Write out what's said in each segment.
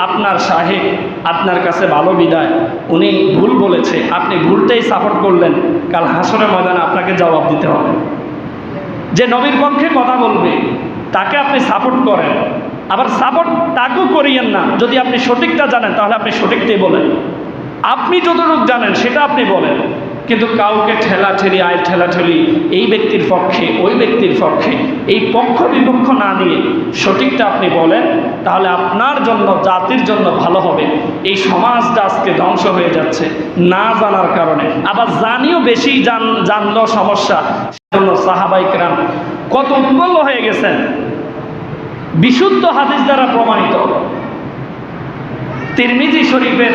আপনার সাহেব আপনার কাছে ভালো বিদায়। উনি ভুল বলেছে, আপনি ভুলটাই সাপোর্ট করলেন। কাল হাসরের ময়দানে আপনাকে জবাব দিতে হবে। যে নবীর পক্ষে কথা বলবে, তাকে আপনি সাপোর্ট করেন। আবার সাপোর্ট তাকেও করিয়েন না। যদি আপনি সঠিকটা জানেন, তাহলে আপনি সঠিকটাই বলেন। আপনি যতটুকু জানেন, সেটা আপনি বলেন। কিন্তু কাউকে ঠেলা ঠেলি আয় ঠেলা ঠেলি এই ব্যক্তির পক্ষে, ওই ব্যক্তির পক্ষে, এই পক্ষ বিপক্ষ না নিয়ে সঠিকটা আপনি বলেন, তাহলে আপনার জন্য, জাতির জন্য ভালো হবে। এই সমাজটা আজকে ধ্বংস হয়ে যাচ্ছে, না জানার কারণে। আবার জানিও বেশি জান, জানলো সমস্যা, সেজন্য সাহাবাইকরাম কত উৎপন্ন হয়ে গেছেন। বিশুদ্ধ হাদিস দ্বারা প্রমাণিত। তিরমিজি শরীফের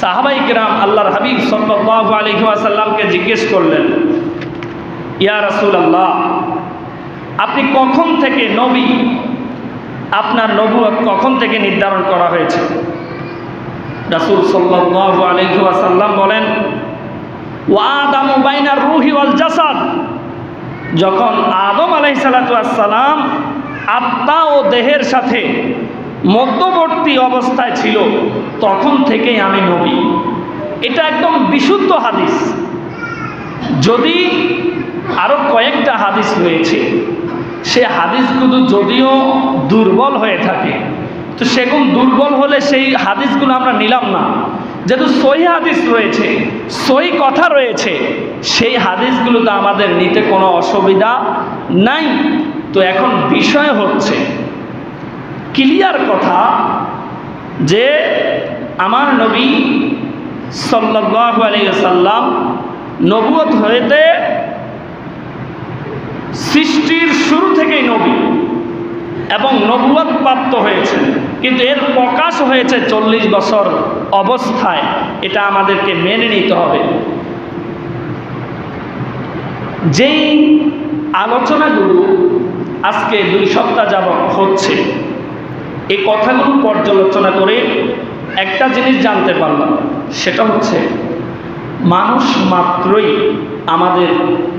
সাহাবাই কিরাম আল্লাহর হাবিব সাল্লাল্লাহু আলাইহি ওয়াসাল্লামকে জিজ্ঞেস করলেন, ইয়া রাসূলুল্লাহ, আপনি কখন থেকে নবী? আপনার নবুয়ত কখন থেকে নির্ধারণ করা হয়েছে? রাসূল আলাইহি ওয়াসাল্লাম বলেন, ওয়া ওয়াদামু বাইনার রুহি ওয়াল জাসাদ। যখন আদম আলাইসালাম আত্মা ও দেহের সাথে মধ্যবর্তী অবস্থায় ছিল, তখন থেকেই আমি নবী। এটা একদম বিশুদ্ধ হাদিস। যদি আরও কয়েকটা হাদিস রয়েছে, সে হাদিসগুলো যদিও দুর্বল হয়ে থাকে, তো সেগুলো দুর্বল হলে সেই হাদিসগুলো আমরা নিলাম না। যেহেতু সহি হাদিস রয়েছে, সহি কথা রয়েছে, সেই হাদিসগুলো তো আমাদের নিতে কোনো অসুবিধা নাই। তো এখন বিষয় হচ্ছে ক্লিয়ার কথা যে আমার নবী সাল্লাহ আলাইসাল্লাম নবুয়ত হইতে সৃষ্টির শুরু থেকেই নবী এবং নবুয়ত প্রাপ্ত হয়েছে। কিন্তু এর প্রকাশ হয়েছে চল্লিশ বছর অবস্থায়। এটা আমাদেরকে মেনে নিতে হবে। যেই আলোচনাগুলো আজকে দুই সপ্তাহ যাবৎ হচ্ছে এই কথাগুলো পর্যালোচনা করে একটা জিনিস জানতে পারলাম, সেটা হচ্ছে মানুষ মাত্রই আমাদের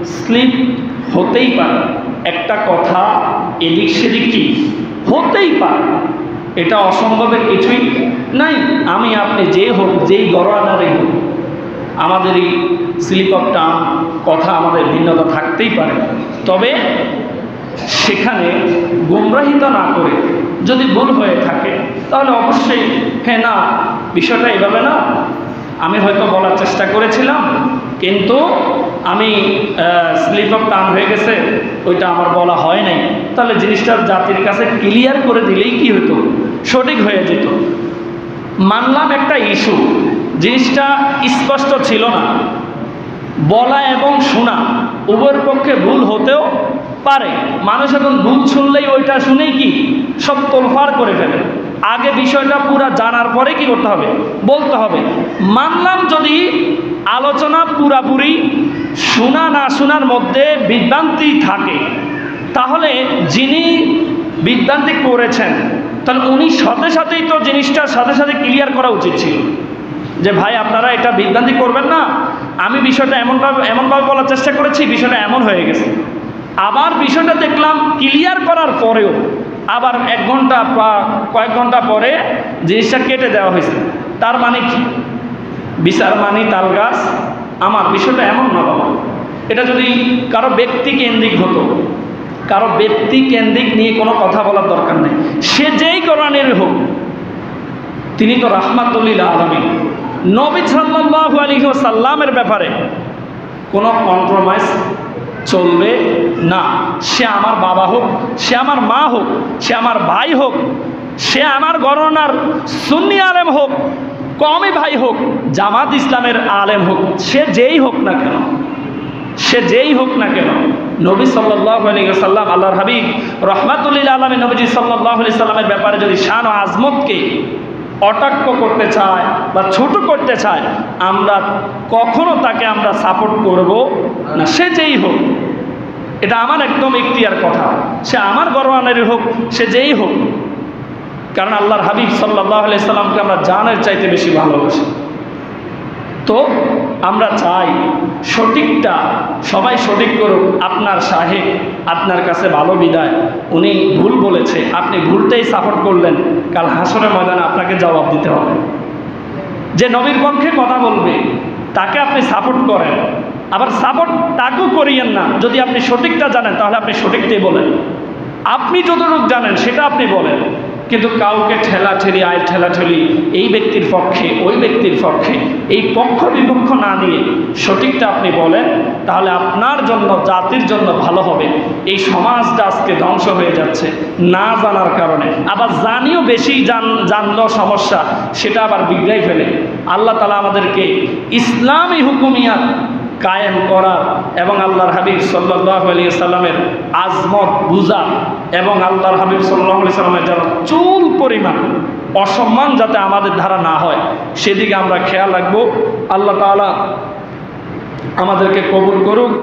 স্লিপ হতেই পারে। একটা কথা এদিক সেদিক কি? হতেই পারে। এটা অসম্ভবের কিছুই নাই। আমি, আপনি যে হোক, যেই গড়ানারে হোক, আমাদের এই স্লিপ অফ টার্ম কথা আমাদের ভিন্নতা থাকতেই পারে। তবে সেখানে গুমরাহিত না করে যদি ভুল হয়ে থাকে, তাহলে অবশ্যই হ্যাঁ না, বিষয়টা এভাবে না। আমি হয়তো বলার চেষ্টা করেছিলাম, কিন্তু আমি স্লিপ অফ টার্ন হয়ে গেছে, ওইটা আমার বলা হয় নাই। তাহলে জিনিসটা জাতির কাছে ক্লিয়ার করে দিলেই কি হতো সঠিক হয়ে যেত। মানলাম একটা ইস্যু জিনিসটা স্পষ্ট ছিল না। বলা এবং শোনা উভয়ের পক্ষে ভুল হতেও পারে। মানুষ এখন ভুল শুনলেই ওইটা শুনেই কি? সব তোলফার করে ফেলে। আগে বিষয়টা পুরা জানার পরে কি করতে হবে? বলতে হবে, মানলাম যদি আলোচনা পুরাপুরি শোনা না শোনার মধ্যে বিভ্রান্তি থাকে, তাহলে যিনি বিভ্রান্তি করেছেন, তাহলে উনি সাথে সাথেই তো জিনিসটার সাথে সাথে ক্লিয়ার করা উচিত ছিল। যে ভাই, আপনারা এটা বিভ্রান্তি করবেন না, আমি বিষয়টা এমনভাবে এমনভাবে বলার চেষ্টা করেছি, বিষয়টা এমন হয়ে গেছে। আবার বিষয়টা দেখলাম ক্লিয়ার করার পরেও আবার এক ঘণ্টা বা কয়েক ঘণ্টা পরে জিনিসটা কেটে দেওয়া হয়েছে। তার মানে কি? বিচার মানি তাল গাছ। আমার বিষয়টা এমন না বাবা। এটা যদি কারও ব্যক্তি কেন্দ্রিক হতো, কারও ব্যক্তি কেন্দ্রিক নিয়ে কোনো কথা বলার দরকার নেই। সে যেই কোরআনের হোক, তিনি তো রাহমাতুল্লিল আলমী নবী সাল্লাহু আলী সাল্লামের ব্যাপারে কোনো কম্প্রোমাইজ চলবে না। সে আমার বাবা হোক, সে আমার মা হোক, সে আমার ভাই হোক, সে আমার গণনার সুন্নি আলেম হোক কমই ভাই হোক, জামাত ইসলামের আলেম হোক, সে যেই হোক না কেন, সে যেই হোক না কেন, নবী সাল্লাম আল্লাহর হাবিব রহমাতুল্লিল আলমী নবীজি সাল্লাহ সাল্লামের ব্যাপারে যদি শান ও আজমতকে অটাক্য করতে চায় বা ছোট করতে চায়, আমরা কখনো তাকে আমরা সাপোর্ট করব না। সে যেই হোক, এটা আমার একদম ইখতিয়ার কথা। সে আমার গরমানেরই হোক, সে যেই হোক। কারণ আল্লাহর হাবিব সাল্লাহ আলাইসাল্লামকে আমরা জানের চাইতে বেশি ভালোবাসি। তো আমরা চাই সঠিকটা, সবাই সঠিক করুক, আপনার সাহেব আপনার কাছে ভালো বিদায়। উনি ভুল বলেছে, আপনি ভুলটাই সাপোর্ট করলেন। কাল হাসনের ময়দানে আপনাকে জবাব দিতে হবে। যে নবীর পক্ষে কথা বলবে, তাকে আপনি সাপোর্ট করেন। আবার সাপোর্ট তাকেও করিয়েন না। যদি আপনি সঠিকটা জানেন, তাহলে আপনি সঠিকটাই বলেন। আপনি যতটুকু জানেন, সেটা আপনি বলেন। কিন্তু কাউকে ঠেলা ঠেলি আয় ঠেলা ঠেলি এই ব্যক্তির পক্ষে, ওই ব্যক্তির পক্ষে, এই পক্ষ বিপক্ষ না নিয়ে সঠিকটা আপনি বলেন, তাহলে আপনার জন্য, জাতির জন্য ভালো হবে। এই সমাজটা আজকে ধ্বংস হয়ে যাচ্ছে, না জানার কারণে। আবার জানিও বেশি জান, জানলেও সমস্যা, সেটা আবার বিগড়াই ফেলে। আল্লাহ তালা আমাদেরকে ইসলামী হুকুমিয়াত কায়েম করা এবং আল্লাহর হাবিব সাল্লাহ আলী সাল্লামের আজমত বুঝা এবং আল্লাহর হাবিব সাল্লাহ আলি সাল্লামের যেন চুল পরিমাণ অসম্মান যাতে আমাদের ধারা না হয়, সেদিকে আমরা খেয়াল রাখব। আল্লাহ তালা আমাদেরকে কবুল করুক।